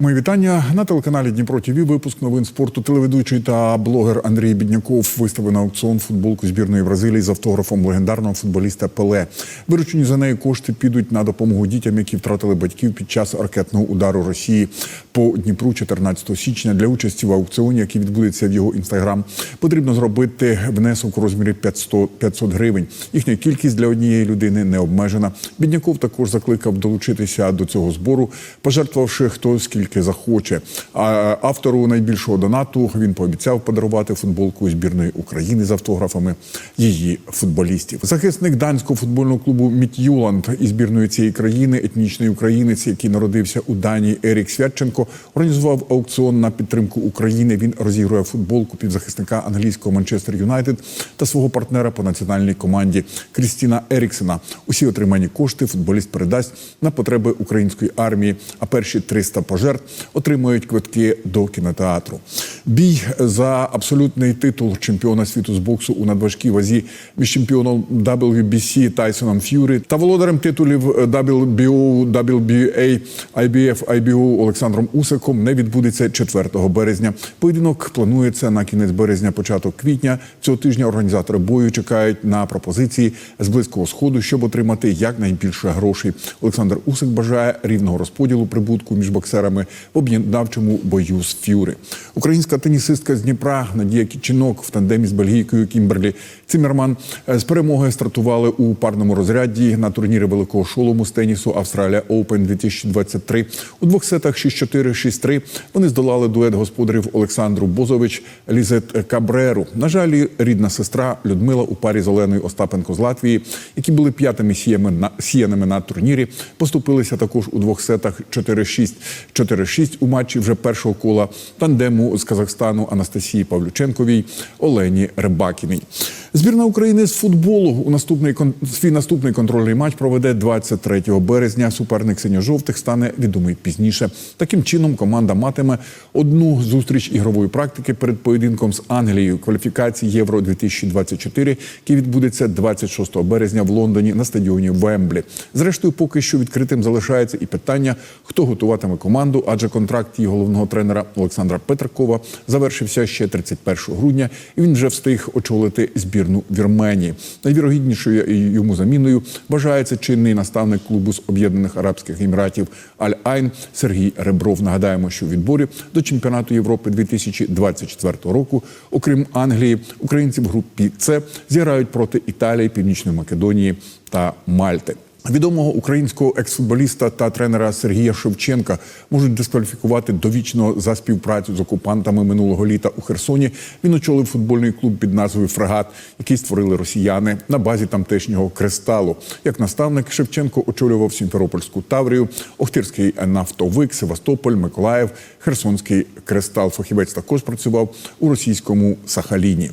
Мої вітання на телеканалі Дніпро ТВ. Випуск новин спорту. Телеведучий та блогер Андрій Бідняков виставив на аукціон футболку збірної Бразилії з автографом легендарного футболіста Пеле. Виручені за неї кошти підуть на допомогу дітям, які втратили батьків під час ракетного удару Росії по Дніпру 14 січня. Для участі в аукціоні, який відбудеться в його інстаграм, потрібно зробити внесок у розмірі 500, 500 гривень. Їхня кількість для однієї людини не обмежена. Бідняков також закликав долучитися до цього збору, пожертвувавши хто скільки захоче. А автору найбільшого донату він пообіцяв подарувати футболку збірної України з автографами її футболістів. Захисник данського футбольного клубу Міт'юланд із збірної цієї країни, етнічний українець, який народився у Данії, Ерік Святченко, організував аукціон на підтримку України. Він розігрує футболку півзахисника англійського Манчестер Юнайтед та свого партнера по національній команді Крістіна Еріксена. Усі отримані кошти футболіст передасть на потреби української армії. А перші 300 пожертв отримують квитки до кінотеатру. Бій за абсолютний титул чемпіона світу з боксу у надважкій вазі між чемпіоном WBC Тайсоном Ф'юрі та володарем титулів WBO, WBA, IBF, IBO Олександром Усиком не відбудеться 4 березня. Поєдинок планується на кінець березня, початок квітня. Цього тижня організатори бою чекають на пропозиції з близького сходу, щоб отримати якнайбільше грошей. Олександр Усик бажає рівного розподілу прибутку між боксерами в об'єднавчому бою з Ф'юри. Українська тенісистка з Дніпра Надія Кічинок в тандемі з бельгійкою Кімберлі Циммерман з перемогою стартували у парному розряді на турнірі великого шолому з тенісу Австралія Оупен 2023. У двох сетах 6-4, 6-3 вони здолали дует господарів Олександру Бозович Лізет Кабреру. На жаль, рідна сестра Людмила у парі з Оленою Остапенко з Латвії, які були п'ятими сіями на сіяними на турнірі, поступилися також у двох сетах 4-6, 4-6 у матчі вже першого кола тандему з Казахстану Анастасії Павлюченковій Олені Рибакіній. Збірна України з футболу у наступний свій наступний контрольний матч проведе 23 березня. Суперник синьо-жовтих стане відомий пізніше. Таким чином команда матиме одну зустріч ігрової практики перед поєдинком з Англією кваліфікації Євро 2024 який відбудеться 26 березня в Лондоні на стадіоні Вемблі. Зрештою, поки що відкритим залишається і питання, хто готуватиме команду, адже контракт її головного тренера Олександра Петракова завершився ще 31 грудня, і він вже встиг очолити збірну Вірменії. Найвірогіднішою йому заміною вважається чинний наставник клубу з Об'єднаних Арабських Еміратів Аль-Айн Сергій Ребров. Нагадаємо, що у відборі до чемпіонату Європи 2024 року, окрім Англії, українці в групі С зіграють проти Італії, Північної Македонії та Мальти. Відомого українського ексфутболіста та тренера Сергія Шевченка можуть дискваліфікувати довічно за співпрацю з окупантами минулого літа у Херсоні. Він очолив футбольний клуб під назвою Фрегат, який створили росіяни на базі тамтешнього кристалу. Як наставник Шевченко очолював Сімферопольську Таврію, Охтирський нафтовик, Севастополь, Миколаїв, Херсонський кристал. Фахівець також працював у російському Сахаліні.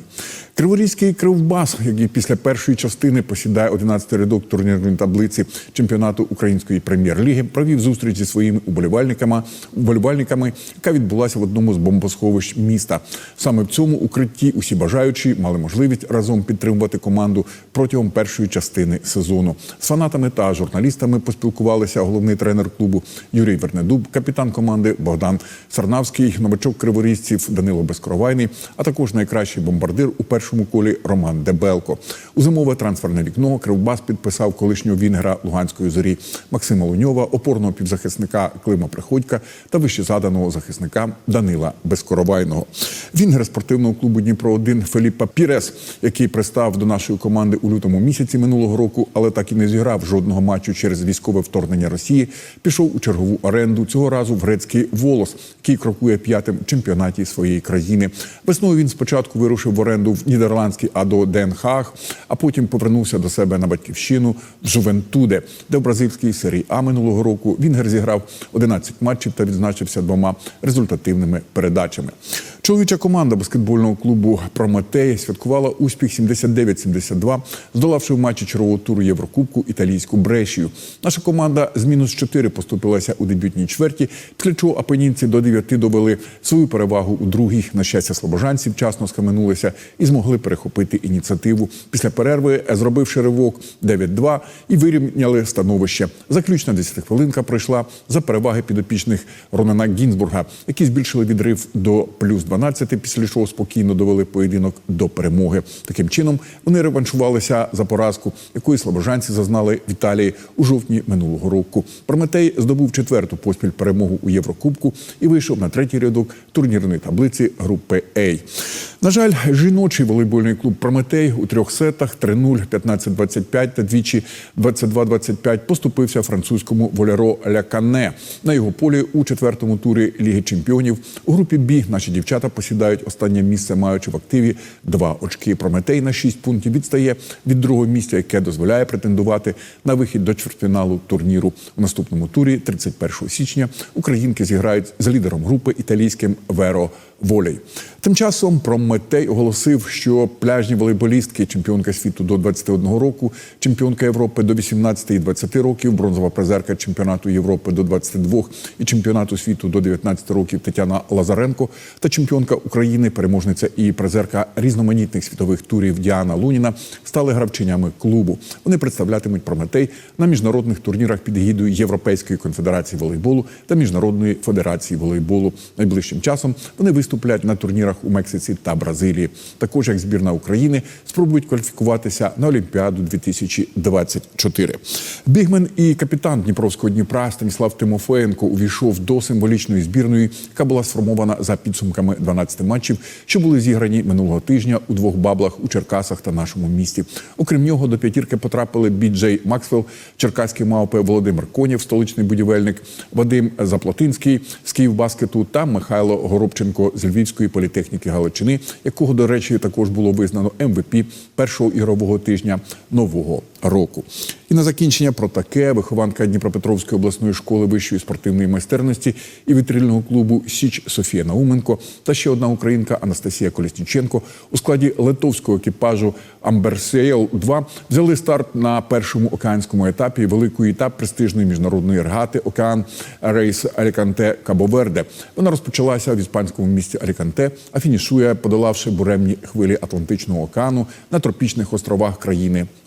Криворізький кривбас, який після першої частини посідає 11-й рядок турнірної таблиці чемпіонату української прем'єр-ліги, провів зустріч зі своїми уболівальниками, уболівальниками, яка відбулася в одному з бомбосховищ міста. Саме в цьому укритті усі бажаючі мали можливість разом підтримувати команду протягом першої частини сезону. З фанатами та журналістами поспілкувалися головний тренер клубу Юрій Вернедуб, капітан команди Богдан Сарнавський, новачок криворізців Данило Безкоровайний, а також найкращий бомбардир у першому колі Роман Дебелко. У зимове трансферне вікно Кривбас підписав колишнього вінгера Луганської зорі Максима Луньова, опорного півзахисника Клима Приходька та вищезаданого захисника Данила Безкоровайного. Вінгер спортивного клубу Дніпро 1 Феліпа Пірес, який пристав до нашої команди у лютому місяці минулого року, але так і не зіграв жодного матчу через військове вторгнення Росії. Пішов у чергову оренду цього разу в грецький волос, який крокує п'ятим чемпіонаті своєї країни. Весною він спочатку вирушив в оренду в нідерландський АДО Ден Хааг, а потім повернувся до себе на батьківщину в Жувентуде, де в бразильській серії А минулого року Вінгер зіграв 11 матчів та відзначився двома результативними передачами. Чоловіча команда баскетбольного клубу Прометей святкувала успіх 79-72, здолавши в матчі чергового туру Єврокубку італійську Брешію. Наша команда з мінус 4 поступилася у дебютній чверті, після чого апенінці до 9 довели свою перевагу у другій. На щастя, слобожанці вчасно схаменулися і змогли перехопити ініціативу. Після перерви, зробивши ривок 9-2 і вирівняли становище. Заключна 10 хвилинка пройшла за переваги підопічних Ронана Гінзбурга, які збільшили відрив до плюс 12, після чого спокійно довели поєдинок до перемоги. Таким чином вони реваншувалися за поразку, якої слобожанці зазнали в Італії у жовтні минулого року. Прометей здобув четверту поспіль перемогу у Єврокубку і вийшов на третій рядок турнірної таблиці групи А. На жаль, жіночий волейбольний клуб Прометей у трьох сетах 3-0, 15-25 та двічі 22-25 поступився французькому Воляро Лякане. На його полі у четвертому турі Ліги Чемпіонів у групі Бі наші дівчата посідають останнє місце, маючи в активі два очки. Прометей на 6 пунктів відстає від другого місця, яке дозволяє претендувати на вихід до чвертьфіналу турніру. У наступному турі, 31 січня, українки зіграють з лідером групи італійським Веро Волей. Тим часом Прометей оголосив, що пляжні волейболістки, чемпіонка світу до 21 року, чемпіонка Європи до 18 і 20 років, бронзова призерка чемпіонату Європи до 22 і чемпіонату світу до 19 років Тетяна Лазаренко та чемпіонка України, переможниця і призерка різноманітних світових турів Діана Луніна стали гравчинями клубу. Вони представлятимуть Прометей на міжнародних турнірах під егідою Європейської конфедерації волейболу та Міжнародної федерації волейболу. Найближчим часом вони виступлять на турнірах у Мексиці та Бразилії. Також як збірна України спробують кваліфікуватися на Олімпіаду 2024. Бігмен і капітан Дніпровського Дніпра Станіслав Тимофеєнко увійшов до символічної збірної, яка була сформована за підсумками 12 матчів, що були зіграні минулого тижня у двох баблах у Черкасах та нашому місті. Окрім нього, до п'ятірки потрапили Біджей Максвелл, черкаський мавпи Володимир Конєв, столичний будівельник, Вадим Заплатинський з Київбаскету та Михайло Горобченко з Львівської політехніки Галичини, якого, до речі, також було визнано МВП першого ігрового тижня нового року. І на закінчення про таке вихованка Дніпропетровської обласної школи вищої спортивної майстерності і вітрильного клубу Січ Софія Науменко та ще одна українка Анастасія Колісніченко у складі литовського екіпажу Амберсейл 2 взяли старт на першому океанському етапі великої етап престижної міжнародної регати Океан Рейс Аліканте Кабоверде. Вона розпочалася в іспанському місті Аліканте, а фінішує, подолавши буремні хвилі Атлантичного океану на тропічних островах країни